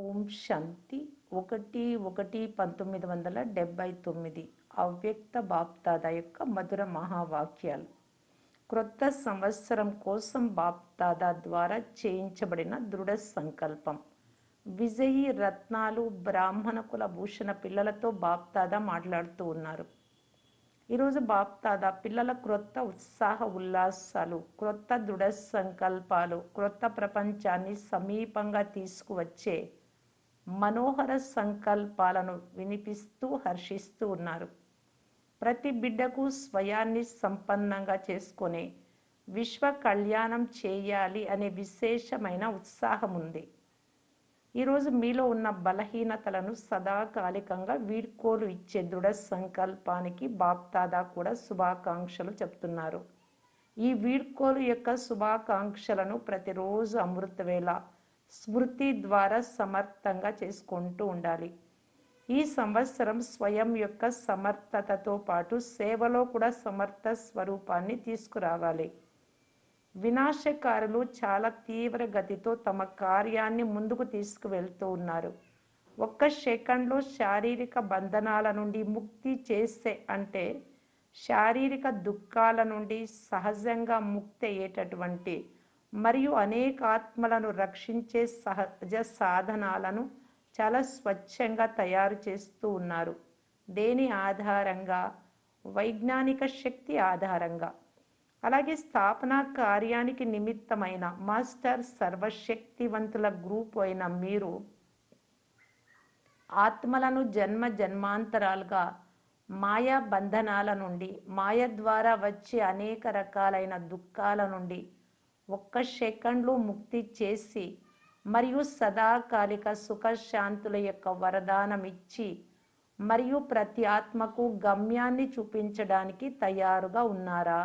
ఓం శాంతి. ఒకటి ఒకటి పంతొమ్మిది వందల డెబ్భై తొమ్మిది అవ్యక్త బాప్దాద యొక్క మధుర మహావాక్యాలు. క్రొత్త సంవత్సరం కోసం బాప్దాదా ద్వారా చేయించబడిన దృఢ సంకల్పం. విజయీ రత్నాలు బ్రాహ్మణ కుల భూషణ పిల్లలతో బాప్దాదా మాట్లాడుతూ ఉన్నారు. ఈరోజు బాప్తాద పిల్లల క్రొత్త ఉత్సాహ ఉల్లాసాలు క్రొత్త దృఢ సంకల్పాలు క్రొత్త ప్రపంచాన్ని సమీపంగా తీసుకువచ్చే మనోహర సంకల్పాలను వినిపిస్తూ హర్షిస్తూ ఉన్నారు. ప్రతి బిడ్డకు స్వయాన్ని సంపన్నంగా చేసుకొని విశ్వ కళ్యాణం చేయాలి అనే విశేషమైన ఉత్సాహం ఉంది. ఈరోజు మీలో ఉన్న బలహీనతలను సదాకాలికంగా వీడ్కోలు ఇచ్చే దృఢ సంకల్పానికి బాప్తాదా కూడా శుభాకాంక్షలు చెప్తున్నారు. ఈ వీడ్కోలు యొక్క శుభాకాంక్షలను ప్రతిరోజు అమృతవేళ స్మృతి ద్వారా సమర్థంగా చేసుకుంటూ ఉండాలి. ఈ సంవత్సరం స్వయం యొక్క సమర్థతతో పాటు సేవలో కూడా సమర్థ స్వరూపాన్ని తీసుకురావాలి. వినాశకారులు చాలా తీవ్ర గతితో తమ కార్యాన్ని ముందుకు తీసుకువెళ్తూ ఉన్నారు. ఒక్క సెకండ్లో శారీరక బంధనాల నుండి ముక్తి చేస్తే అంటే శారీరక దుఃఖాల నుండి సహజంగా ముక్తి అయ్యేటటువంటి మరియు అనేక ఆత్మలను రక్షించే సహజ సాధనాలను చాలా స్వచ్ఛంగా తయారు చేస్తూ ఉన్నారు. దేని ఆధారంగా? వైజ్ఞానిక శక్తి ఆధారంగా. అలాగే స్థాపన కార్యానికి నిమిత్తమైన మాస్టర్ సర్వశక్తివంతుల గ్రూప్ అయిన మీరు ఆత్మలను జన్మ జన్మాంతరాలుగా మాయా బంధనాల నుండి మాయ ద్వారా వచ్చే అనేక రకాలైన దుఃఖాల నుండి ఒక్క సెకండ్లో ముక్తి చేసి మరియు సదాకాలిక సుఖశాంతుల యొక్క వరదానం ఇచ్చి మరియు ప్రతి ఆత్మకు గమ్యాన్ని చూపించడానికి తయారుగా ఉన్నారా?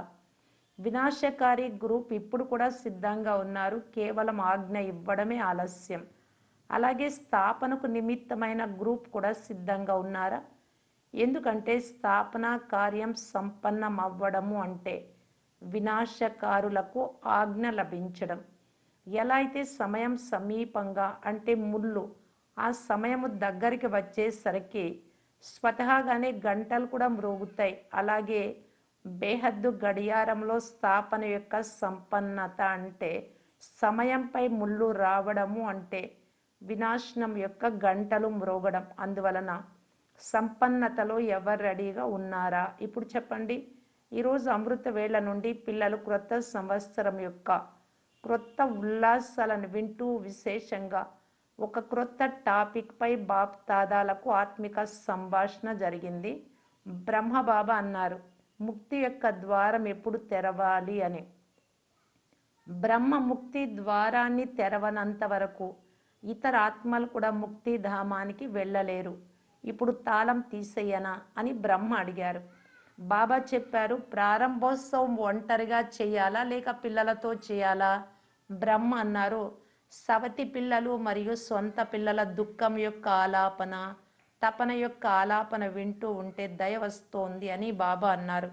వినాశకారి గ్రూప్ ఇప్పుడు కూడా సిద్ధంగా ఉన్నారు. కేవలం ఆజ్ఞ ఇవ్వడమే ఆలస్యం. అలాగే స్థాపనకు నిమిత్తమైన గ్రూప్ కూడా సిద్ధంగా ఉన్నారా? ఎందుకంటే స్థాపన కార్యం సంపన్నం అవ్వడము అంటే వినాశకారులకు ఆజ్ఞ లభించడం. ఎలా అయితే సమయం సమీపంగా అంటే ముళ్ళు ఆ సమయము దగ్గరికి వచ్చేసరికి స్వతహాగానే గంటలు కూడా మ్రోగుతాయి. అలాగే బేహద్దు గడియారంలో స్థాపన యొక్క సంపన్నత అంటే సమయంపై ముళ్ళు రావడము అంటే వినాశనం యొక్క గంటలు మ్రోగడం. అందువలన సంపన్నతలో ఎవరు రెడీగా ఉన్నారా? ఇప్పుడు చెప్పండి. ఈరోజు అమృత వేళ నుండి పిల్లలు క్రొత్త సంవత్సరం యొక్క క్రొత్త ఉల్లాసాలను వింటూ విశేషంగా ఒక క్రొత్త టాపిక్పై బాప్ తాదాలకు ఆత్మిక సంభాషణ జరిగింది. బ్రహ్మబాబా అన్నారు ముక్తి యొక్క ద్వారం ఎప్పుడు తెరవాలి? అని. బ్రహ్మ ముక్తి ద్వారాన్ని తెరవనంత వరకు ఇతర ఆత్మలు కూడా ముక్తి ధామానికి వెళ్ళలేరు. ఇప్పుడు తాళం తీసేయనా? అని బ్రహ్మ అడిగారు. బాబా చెప్పారు ప్రారంభోత్సవం ఒంటరిగా చేయాలా లేక పిల్లలతో చేయాలా? బ్రహ్మ అన్నారు సవతి పిల్లలు మరియు సొంత పిల్లల దుఃఖం యొక్క ఆలాపన తపన యొక్క ఆలాపన వింటూ ఉంటే దయ వస్తోంది అని బాబా అన్నారు.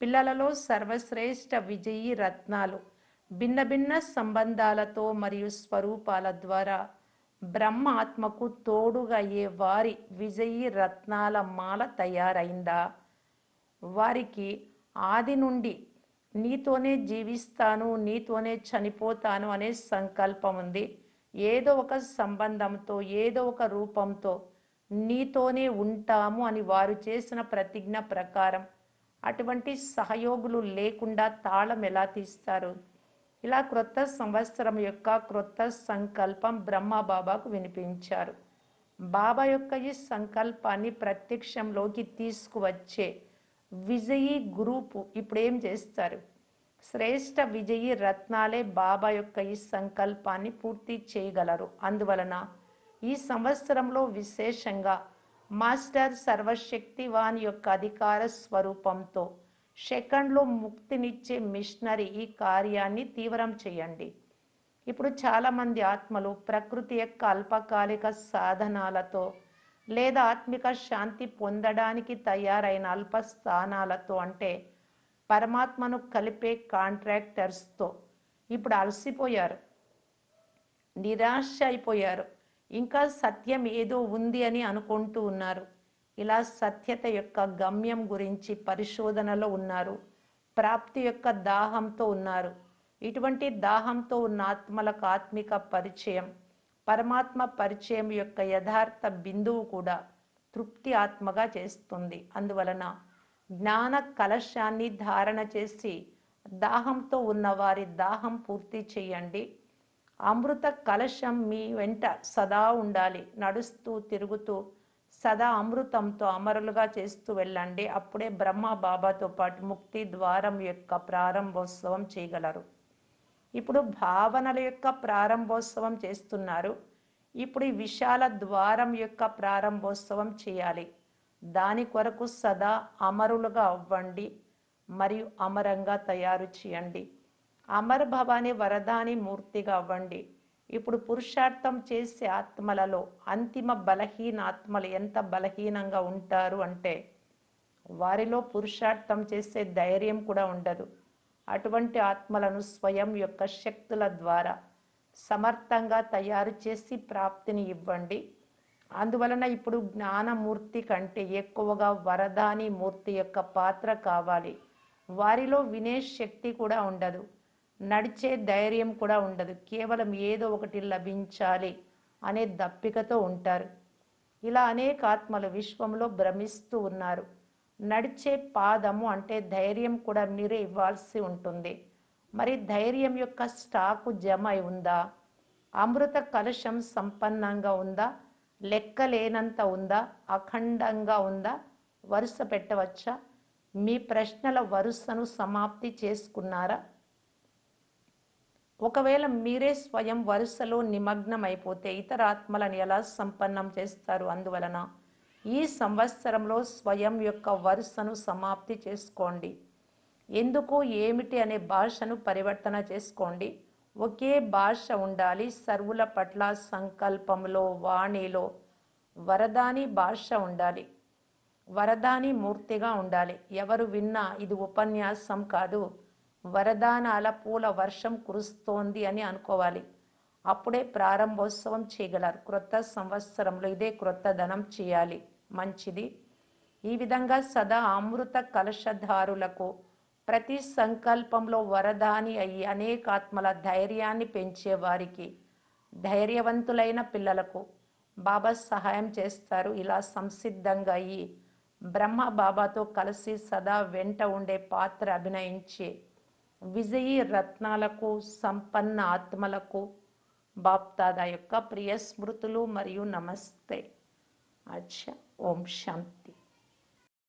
పిల్లలలో సర్వశ్రేష్ఠ విజయీ రత్నాలు భిన్న భిన్న సంబంధాలతో మరియు స్వరూపాల ద్వారా బ్రహ్మ ఆత్మకు తోడుగా అయ్యే వారి విజయీ రత్నాల మాల తయారైందా? వారికి ఆది నుండి నీతోనే జీవిస్తాను నీతోనే చనిపోతాను అనే సంకల్పం ఉంది. ఏదో ఒక సంబంధంతో ఏదో ఒక రూపంతో నీతోనే ఉంటాము అని వారు చేసిన ప్రతిజ్ఞ ప్రకారం అటువంటి సహయోగులు లేకుండా తాళం ఎలా తీస్తారు? ఇలా క్రొత్త సంవత్సరం యొక్క క్రొత్త సంకల్పం బ్రహ్మ బాబాకు వినిపించారు. బాబా యొక్క ఈ సంకల్పాన్ని ప్రత్యక్షంలోకి తీసుకువచ్చే విజయీ గ్రూపు ఇప్పుడు ఏం చేస్తారు? శ్రేష్ఠ విజయీ రత్నాలే బాబా యొక్క ఈ సంకల్పాన్ని పూర్తి చేయగలరు. అందువలన ఈ సంవత్సరంలో విశేషంగా మాస్టర్ సర్వశక్తివాన్ యొక్క అధికార స్వరూపంతో సెకండ్లో ముక్తినిచ్చే మిషనరీ ఈ కార్యాన్ని తీవ్రం చేయండి. ఇప్పుడు చాలామంది ఆత్మలు ప్రకృతి యొక్క అల్పకాలిక సాధనాలతో లేదా ఆత్మిక శాంతి పొందడానికి తయారైన అల్ప స్థానాలతో అంటే పరమాత్మను కలిపే కాంట్రాక్టర్స్తో. ఇప్పుడు అలసిపోయారు. నిరాశ అయిపోయారు ఇంకా సత్యం ఏదో ఉంది అని అనుకుంటూ ఉన్నారు. ఇలా సత్యత యొక్క గమ్యం గురించి పరిశోధనలో ఉన్నారు. ప్రాప్తి యొక్క దాహంతో ఉన్నారు. ఇటువంటి దాహంతో ఉన్న ఆత్మలకు ఆత్మిక పరిచయం. పరమాత్మ పరిచయం యొక్క యథార్థ బిందువు కూడా తృప్తి ఆత్మగా చేస్తుంది. అందువలన జ్ఞాన కలశాన్ని ధారణ చేసి దాహంతో ఉన్న వారి దాహం పూర్తి చేయండి. అమృత కలశం మీ వెంట సదా ఉండాలి. నడుస్తూ తిరుగుతూ సదా అమృతంతో అమరులుగా చేస్తూ వెళ్ళండి. అప్పుడే బ్రహ్మ బాబాతో పాటు ముక్తి ద్వారం యొక్క ప్రారంభోత్సవం చేయగలరు. ఇప్పుడు భావనల యొక్క ప్రారంభోత్సవం చేస్తున్నారు. ఇప్పుడు ఈ విశాల ద్వారం యొక్క ప్రారంభోత్సవం చేయాలి. దాని కొరకు సదా అమరులుగా అవ్వండి మరియు అమరంగా తయారు చేయండి. అమర్ భవాని వరదాని మూర్తిగా అవ్వండి. ఇప్పుడు పురుషార్థం చేసే ఆత్మలలో అంతిమ బలహీన ఆత్మలు ఎంత బలహీనంగా ఉంటారు అంటే వారిలో పురుషార్థం చేసే ధైర్యం కూడా ఉండదు. అటువంటి ఆత్మలను స్వయం యొక్క శక్తుల ద్వారా సమర్థంగా తయారు చేసి ప్రాప్తిని ఇవ్వండి. అందువలన ఇప్పుడు జ్ఞానమూర్తి కంటే ఎక్కువగా వరదాని మూర్తి యొక్క పాత్ర కావాలి. వారిలో వినే శక్తి కూడా ఉండదు. నడిచే ధైర్యం కూడా ఉండదు. కేవలం ఏదో ఒకటి లభించాలి అనే దప్పికతో ఉంటారు. ఇలా అనేక ఆత్మలు విశ్వంలో భ్రమిస్తూ ఉన్నారు. నడిచే పాదము అంటే ధైర్యం కూడా మీరే ఇవ్వాల్సి ఉంటుంది. మరి ధైర్యం యొక్క స్టాకు జమ అయి ఉందా? అమృత కలశం సంపన్నంగా ఉందా? లెక్కలేనంత ఉందా? అఖండంగా ఉందా? వరుస పెట్టవచ్చా? మీ ప్రశ్నల వరుసను సమాప్తి చేసుకున్నారా? ఒకవేళ మీరే స్వయం వరుసలో నిమగ్నమైపోతే ఇతర ఆత్మలను ఎలా సంపన్నం చేస్తారు? అందువలన ఈ సంవత్సరంలో స్వయం యొక్క వరుసను సమాప్తి చేసుకోండి. ఎందుకు ఏమిటి అనే భాషను పరివర్తన చేసుకోండి. ఒకే భాష ఉండాలి. సర్వుల పట్ల సంకల్పంలో వాణిలో వరదాని భాష ఉండాలి. వరదాని మూర్తిగా ఉండాలి. ఎవరు విన్నా ఇది ఉపన్యాసం కాదు. వరదానాల పూల వర్షం కురుస్తోంది అని అనుకోవాలి. అప్పుడే ప్రారంభోత్సవం చేయగలరు. క్రొత్త సంవత్సరంలో ఇదే క్రొత్త ధనం చేయాలి. మంచిది. ఈ విధంగా సదా అమృత కలశధారులకు ప్రతి సంకల్పంలో వరదాని అయ్యి అనేక ఆత్మల ధైర్యాన్ని పెంచే వారికి ధైర్యవంతులైన పిల్లలకు బాబా సహాయం చేస్తారు. ఇలా సంసిద్ధంగా అయ్యి బ్రహ్మ బాబాతో కలిసి సదా వెంట ఉండే పాత్ర అభినయించి విజయీ రత్నాలకు సంపన్న ఆత్మలకు బాప్తాదా యొక్క ప్రియ స్మృతులు మరియు నమస్తే. అచ్చా. ഓം ശാന്തി.